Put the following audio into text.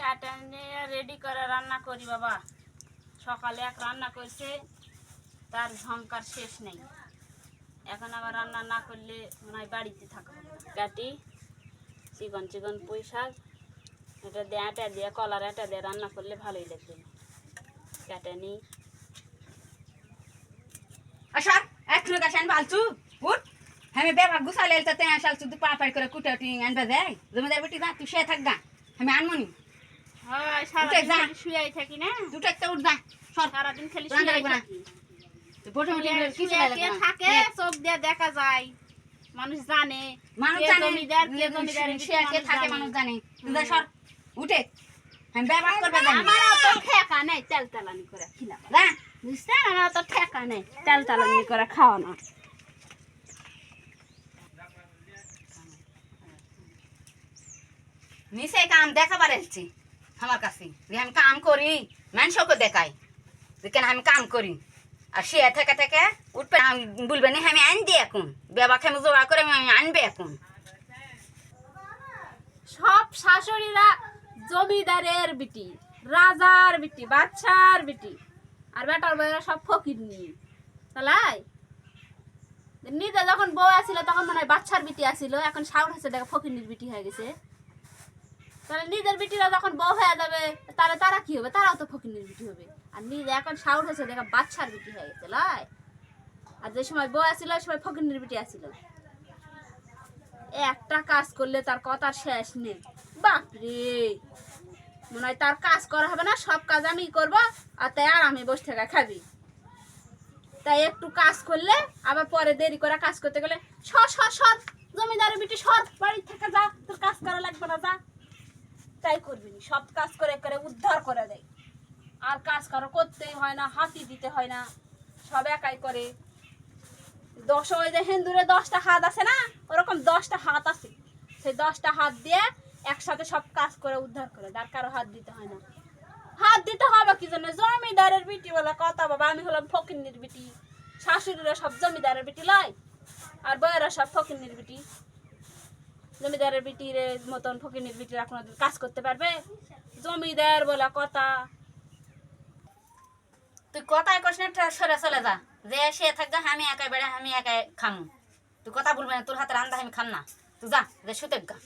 কাটা নিয়ে রেডি করে রান্না করি বাবা। সকালে এক রান্না করছে, তার ঝঙ্কার শেষ নেই। এখন আবার রান্না না করলে মনে হয় বাড়িতে থাকা কাটি, চিকন চিকন পুঁই শাক, এটা দিয়ে আটা দিয়ে, কলার আটা দিয়ে রান্না করলে ভালোই লাগবে। কাটা নিই আসার এক লোক আসেন আমি বেবার গুছালে তো তেঁ আসাল পাড় করে কুটা উঠি আনবা দেয় জমিদার বেটি যা, তুই সে থাক আমি আনমনি। উঠে সারাদিন যা। খালি শুয়েই থাকি না? তু টেকতে উঠ যা। সারাদিন খালি রান্না শুয়েই লাগবে না। থাকি। তুই বটে বটে শুয়ে- কিছু শুয়ে লাগে কে না। থাকে চোখ দিয়ে দেখা যায়। মানুষ জানে মানুষ জানে। কে জমিদারের সে কে মানুষ থাকে মানুষ জানে। সর। উঠে। আমি করবে আমার অত ঠেকা নেই তেল তেলানি করে খিলাম। যা। বুঝছেন? আমার অত ঠেকা নেই তেল তেলানি করে খাওয়া না নিচে কাম দেখাবার এসছি আমার কাছে। আমি কাম করি, মানুষকে দেখাই। কেন আমি কাম করি? আর সে থেকে থেকে উঠবে আমি বলবে না আমি আনবি এখন। বেবা খেমে জোগাড় করে আমি আনবে এখন। সব শাশুড়িরা জমিদারের বিটি, রাজার বিটি, বাচ্চার বিটি। আর বেটার বউয়েরা সব ফকির নিয়ে। তালাই? নিজে যখন বউ আসিল তখন মনে হয় বাচ্চার বিটি আসিল এখন সাউর হয়েছে, দেখো, ফকিরনির বিটি হয়ে গেছে। তাহলে নিজের বিটিরা যখন বউ হয়ে যাবে, তাহলে তারা কি হবে? তারাও তো ফকিরনির বিটি হবে। আর নিজে এখন সাউর হয়েছে, দেখো বাচ্চার বিটি হয়ে গেছে লাই আর যে সময় বউ আসিল ওই সময় ফকিরনির বিটি আসিল একটা কাজ করলে তার কথার শেষ নেই। বাপরে! মনে হয় তার কাজ করা হবে না, সব কাজ আমি করব, আর তাই আর আমি বসে থাকা খাবি। তাই একটু কাজ করলে, আবার পরে দেরি করে কাজ করতে গেলে সর সর সর জমিদারের বিটি সর বাড়ি থেকে যা, তোর কাজ করা লাগবে না, যা। তাই করবি। সব কাজ করে করে উদ্ধার করে দেয় আর কাজ কারও করতেই হয় না হাতি দিতে হয় না। সব একাই করে। দশ, ওই যে হিন্দুরে দশটা হাত আছে না, ওরকম দশটা হাত আছে। সেই দশটা হাত দিয়ে একসাথে সব কাজ করে উদ্ধার করে তার কারও হাত দিতে হয় না। হাত দিতে হবে কি জন্য? জমিদারের বিটি বলে কথা বাবা, আমি হলাম ফকিন্নির বিটি। শাশুড়িরা সব জমিদারের বিটি লয়, আর বয়েরা সব ফকিন্নির বিটি। জমিদারের বিটির মতন ফকিন্নির বিটিরা কোনোদিন কাজ করতে পারবে? জমিদার বলা কথা। তুই কথায় কস না সরে চলে যা। যে সে থাকবে, আমি একাই বেড়ে, আমি একাই খামু। তুই কথা বলবে না, তোর হাতে রান্না আমি খাম না। তুই যা, যে সুতেক গা।